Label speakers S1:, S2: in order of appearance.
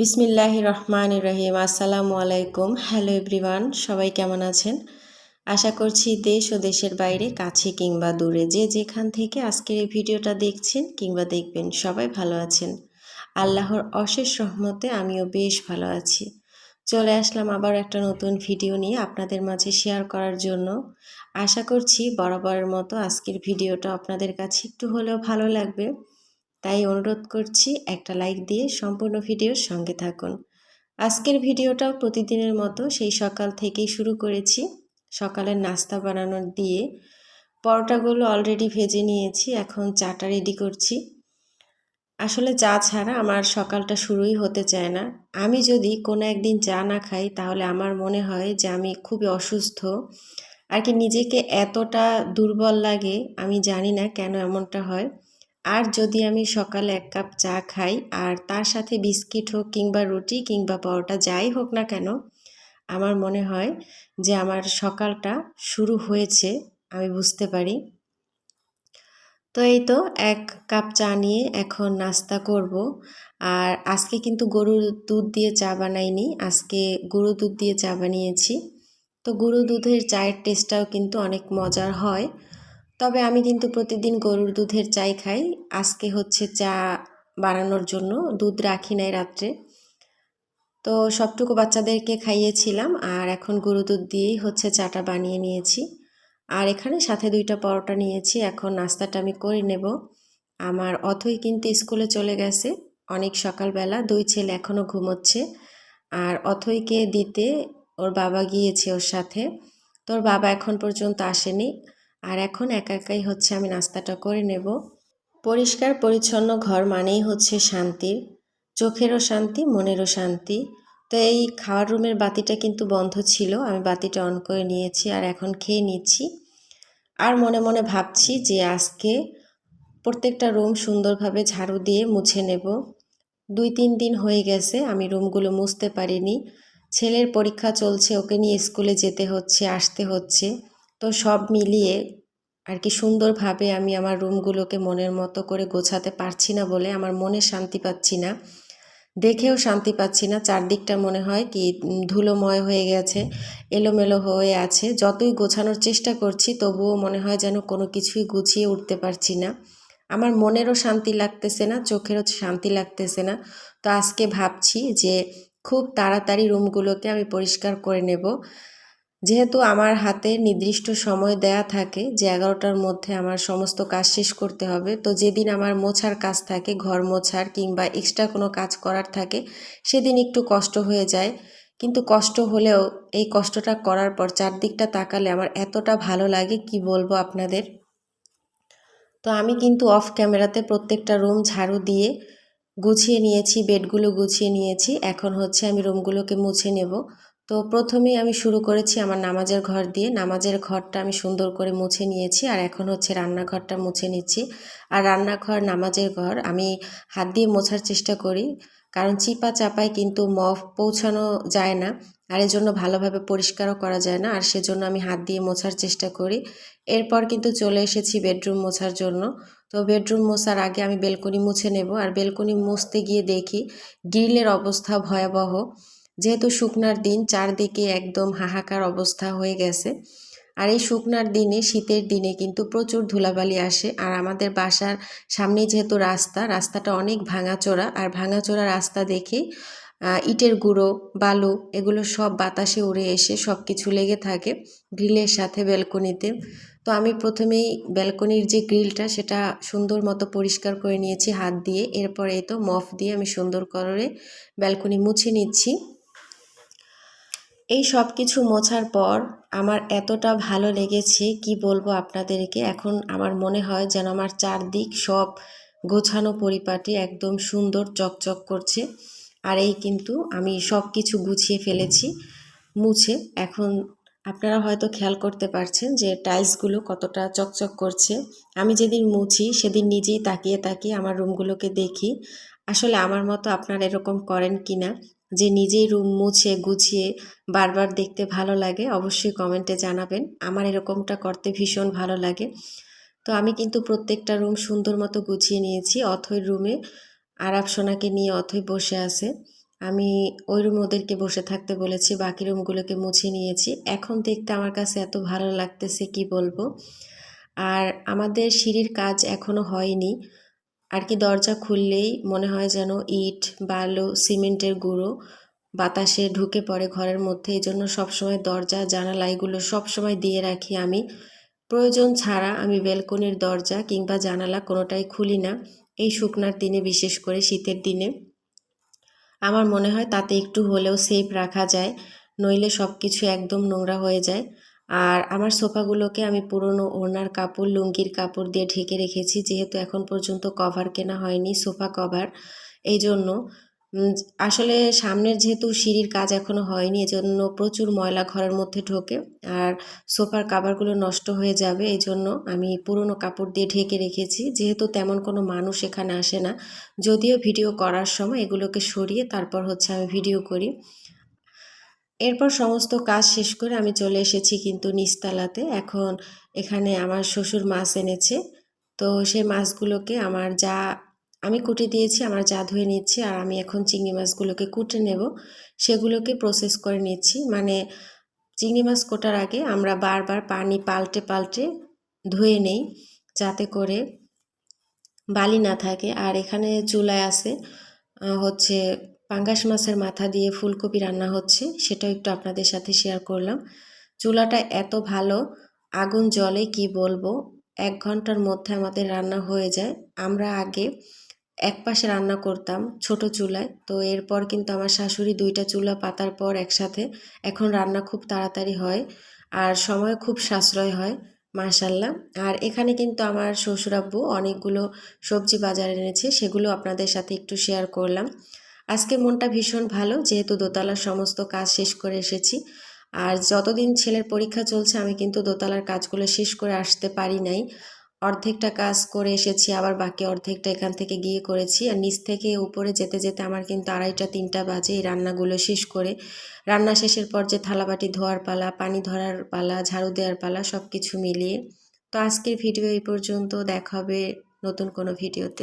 S1: বিসমিল্লাহ রহমান রহিম আসসালামু আলাইকুম হ্যালো এভরিওয়ান, সবাই কেমন আছেন? আশা করছি দেশ ও দেশের বাইরে, কাছে কিংবা দূরে, যে যেখান থেকে আজকের এই ভিডিওটা দেখছেন কিংবা দেখবেন, সবাই ভালো আছেন। আল্লাহর অশেষ রহমতে আমিও বেশ ভালো আছি। চলে আসলাম আবার একটা নতুন ভিডিও নিয়ে আপনাদের মাঝে শেয়ার করার জন্য। আশা করছি বরাবরের মতো আজকের ভিডিওটা আপনাদের কাছে একটু হলেও ভালো লাগবে। তাই অনুরোধ করছি একটা লাইক দিয়ে সম্পূর্ণ ভিডিওর সঙ্গে থাকুন। আজকের ভিডিওটাও প্রতিদিনের মতো সেই সকাল থেকেই শুরু করেছি। সকালের নাস্তা বানানোর দিয়ে পরোটাগুলো অলরেডি ভেজে নিয়েছি, এখন চাটা রেডি করছি। আসলে চা ছাড়া আমার সকালটা শুরুই হতে চায় না। আমি যদি কোনো একদিন চা না খাই, তাহলে আমার মনে হয় যে আমি খুবই অসুস্থ। আর কি নিজেকে এতটা দুর্বল লাগে, আমি জানি না কেন এমনটা হয়। আর যদি আমি সকালে এক কাপ চা খাই, আর তার সাথে বিস্কিট হোক কিংবা রুটি কিংবা পরোটা যাই হোক না কেন, আমার মনে হয় যে আমার সকালটা শুরু হয়েছে, আমি বুঝতে পারি। তো এই তো এক কাপ চা নিয়ে এখন নাস্তা করব। আর আজকে কিন্তু গরুর দুধ দিয়ে চা বানাইনি, আজকে গরু দুধ দিয়ে চা বানিয়েছি। তো গরু দুধের চায়ের টেস্টটাও কিন্তু অনেক মজার হয়। তবে আমি কিন্তু প্রতিদিন গরুর দুধের চাই খাই। আজকে হচ্ছে চা বানানোর জন্য, দুধ রাখি নাই রাত্রে। তো সবটুকু বাচ্চাদেরকে খাইয়েছিলাম আর এখন গরু দুধ দিয়েই হচ্ছে চাটা বানিয়ে নিয়েছি। আর এখানে সাথে দুইটা পরোটা নিয়েছি, এখন নাস্তাটা আমি করে নেব। আমার অথই কিন্তু স্কুলে চলে গেছে, অনেক সকালবেলা, দুই ছেলে এখনও ঘুমোচ্ছে। আর অথইকে দিতে ওর বাবা গিয়েছে ওর সাথে। তোর বাবা এখন পর্যন্ত আসেনি। আর এখন একা একাই হচ্ছে আমি নাস্তাটা করে নেব। পরিষ্কার, পরিচ্ছন্ন ঘর মানেই হচ্ছে শান্তির চোখেরও শান্তি, মনেরও শান্তি। তো এই খাওয়ার রুমের বাতিটা কিন্তু বন্ধ ছিল, আমি বাতিটা অন করে নিয়েছি আর এখন খেয়ে নিচ্ছি। আর মনে মনে ভাবছি যে আজকে প্রত্যেকটা রুম সুন্দরভাবে ঝাড়ু দিয়ে মুছে নেব। দুই, তিন দিন হয়ে গেছে, আমি রুমগুলো মুছতে পারিনি। ছেলের পরীক্ষা চলছে, ওকে নিয়ে স্কুলে যেতে হচ্ছে, আসতে হচ্ছে। তো সব মিলিয়ে আর কি সুন্দরভাবে আমি আমার রুমগুলোকে মনের মতো করে গোছাতে পারছি না বলে আমার মনে শান্তি পাচ্ছি না। দেখেও শান্তি পাচ্ছি না। চারদিকটা মনে হয় কি ধুলোময় হয়ে গেছে, এলোমেলো হয়ে আছে। যতই গোছানোর চেষ্টা করছি তবুও মনে হয় যেন কোনো কিছুই গুছিয়ে উঠতে পারছি না। আমার মনেরও শান্তি লাগতেছে না, চোখেরও শান্তি লাগতেছে না। তো আজকে ভাবছি যে খুব তাড়াতাড়ি রুমগুলোকে আমি পরিষ্কার করে নেব। যেহেতু আমার হাতে নির্দিষ্ট সময় দেয়া থাকে যে এগারোটার মধ্যে আমার সমস্ত কাজ শেষ করতে হবে, তো যেদিন আমার মোছার কাজ থাকে, ঘর মোছার কিংবা এক্সট্রা কোনো কাজ করার থাকে, সেদিন একটু কষ্ট হয়ে যায়। কিন্তু কষ্ট হলেও এই কষ্টটা করার পর চারদিকটা তাকালে আমার এতটা ভালো লাগে, কি বলব আপনাদের? তো আমি কিন্তু অফ ক্যামেরাতে প্রত্যেকটা রুম ঝাড়ু দিয়ে গুছিয়ে নিয়েছি বেডগুলো গুছিয়ে নিয়েছি। এখন হচ্ছে আমি রুমগুলোকে মুছে নেব। তো প্রথমেই আমি শুরু করেছি আমার নামাজের ঘর দিয়ে। নামাজের ঘরটা আমি সুন্দর করে মুছে নিয়েছি আর এখন হচ্ছে রান্নাঘরটা মুছে নিচ্ছি। আর রান্নাঘর, নামাজের ঘর আমি হাত দিয়ে মোছার চেষ্টা করি। কারণ চিপা চাপায় কিন্তু মফ পৌঁছানো যায় না। আর এজন্য ভালোভাবে পরিষ্কারও করা যায় না। আর সেজন্য আমি হাত দিয়ে মোছার চেষ্টা করি। এরপর কিন্তু চলে এসেছি বেডরুম মোছার জন্য। তো বেডরুম মোছার আগে আমি বেলকনি মুছে নেব। আর বেলকনি মুছতে গিয়ে দেখি গ্রিলের অবস্থা ভয়াবহ। যেহেতু শুকনার দিন, চারদিকে একদম হাহাকার অবস্থা হয়ে গেছে। আর এই শুকনার দিনে, শীতের দিনে কিন্তু প্রচুর ধুলাবালি আসে। আর আমাদের বাসার সামনে যেহেতু রাস্তা, রাস্তাটা অনেক ভাঙাচোরা। আর ভাঙাচোরা রাস্তা দেখে ইটের গুঁড়ো, বালু, এগুলো সব বাতাসে উড়ে এসে সব কিছু লেগে থাকে গ্রিলের সাথে ব্যালকনিতে। তো আমি প্রথমেই ব্যালকনির যে গ্রিলটা, সেটা সুন্দর মতো পরিষ্কার করে নিয়েছি হাত দিয়ে। এরপরে তো মফ দিয়ে আমি সুন্দর করে ব্যালকনি মুছে নিচ্ছি। এই সব কিছু মোছার পর আমার এতটা ভালো লেগেছে, কি বলব আপনাদেরকে? এখন আমার মনে হয় যেন আমার চারদিক সব গোছানো পরিপাটি একদম সুন্দর চকচক করছে। আর এই কিন্তু আমি সব কিছু গুছিয়ে ফেলেছি, মুছে। এখন আপনারা হয়তো খেয়াল করতে পারছেন যে টাইলসগুলো কতটা চকচক করছে। আমি যেদিন মুছি সেদিন নিজেই তাকিয়ে তাকিয়ে আমার রুমগুলোকে দেখি। আসলে আমার মতো আপনারা এরকম করেন কি না যে নিজেই রুম মুছে, গুছিয়ে বারবার দেখতে ভালো লাগে, অবশ্যই কমেন্টে জানাবেন। আমার এরকমটা করতে ভীষণ ভালো লাগে। তো আমি কিন্তু প্রত্যেকটা রুম সুন্দর মতো গুছিয়ে নিয়েছি। অথই রুমে আরাপ সোনাকে নিয়ে অথই বসে আছে। আমি ওই রুম ওদেরকে বসে থাকতে বলেছি, বাকি রুমগুলোকে মুছে নিয়েছি। এখন দেখতে আমার কাছে এত ভালো লাগতেছে, কি বলব? আর আমাদের সিঁড়ির কাজ এখনও হয়নি। আর কি দরজা খুললেই মনে হয় যেন ইট, বালু, সিমেন্টের গুঁড়ো বাতাসে ঢুকে পড়ে ঘরের মধ্যে। এই জন্য সবসময় দরজা জানালা এগুলো সবসময় দিয়ে রাখি আমি। প্রয়োজন ছাড়া আমি বেলকনির দরজা কিংবা জানালা কোনোটাই খুলি না। এই শুকনার দিনে, বিশেষ করে শীতের দিনে। আমার মনে হয় তাতে একটু হলেও সেফ রাখা যায়, নইলে সব কিছু একদম নোংরা হয়ে যায়। আর আমার সোফাগুলোকে আমি পুরনো ওনার কাপড়, লুঙ্গির কাপড় দিয়ে ঢেকে রেখেছি, যেহেতু এখন পর্যন্ত কভার কেনা হয়নি, সোফা কভার। এই জন্য আসলে সামনের যেহেতু সিঁড়ির কাজ এখনও হয়নি, এজন্য প্রচুর ময়লা ঘরের মধ্যে ঢোকে আর সোফার কাভারগুলো নষ্ট হয়ে যাবে এই জন্য আমি পুরনো কাপড় দিয়ে ঢেকে রেখেছি। যেহেতু তেমন কোনো মানুষ এখানে আসে না, যদিও ভিডিও করার সময় এগুলোকে সরিয়ে তারপর হচ্ছে আমি ভিডিও করি। এরপর সমস্ত কাজ শেষ করে আমি চলে এসেছি কিন্তু নিস্তালাতে এখন এখানে আমার শ্বশুর মাছ এনেছে। তো সেই মাছগুলোকে আমার যা, আমি কুটে দিয়েছি, আমার যা ধুয়ে নিচ্ছি আর আমি এখন চিংড়ি মাছগুলোকে কুটে নেব। সেগুলোকে প্রসেস করে নিচ্ছি। মানে চিংড়ি মাছ কোটার আগে আমরা বারবার পানি পাল্টে পাল্টে ধুয়ে নেই যাতে করে বালি না থাকে। আর এখানে চুলায় আছে হচ্ছে পাঙ্গাস মাছের মাথা দিয়ে ফুলকপি রান্না হচ্ছে, সেটাও একটু আপনাদের সাথে শেয়ার করলাম। চুলাটা এত ভালো, আগুন জলে কি বলব? এক ঘণ্টার মধ্যে আমাদের রান্না হয়ে যায়। আমরা আগে এক পাশে রান্না করতাম ছোট চুলায়, তো এরপর কিন্তু আমার শাশুড়ি দুইটা চুলা পাতার পর একসাথে এখন রান্না খুব তাড়াতাড়ি হয় আর সময় খুব সাশ্রয় হয়, মাশাল্লাহ। আর এখানে কিন্তু আমার শ্বশুরাব্বু অনেকগুলো সবজি বাজারে এনেছে, সেগুলো আপনাদের সাথে একটু শেয়ার করলাম। আজকে মনটা ভীষণ ভালো, যেহেতু দোতলার সমস্ত কাজ শেষ করে এসেছি। আর যতদিন ছেলের পরীক্ষা চলছে, আমি কিন্তু দোতলার কাজগুলো শেষ করে আসতে পারি নাই। অর্ধেকটা কাজ করে এসেছি, আবার বাকি অর্ধেকটা এখান থেকে গিয়ে করেছি। আর নিচ থেকে উপরে যেতে যেতে আমার কিন্তু আড়াইটা, তিনটা বাজে এই রান্নাগুলো শেষ করে। রান্না শেষের পর যে থালাবাটি ধোয়ার পালা, পানি ধরার পালা, ঝাড়ু দেওয়ার পালা সব কিছু মিলিয়ে। তো আজকের ভিডিও এই পর্যন্ত, দেখা হবে নতুন কোনো ভিডিওতে।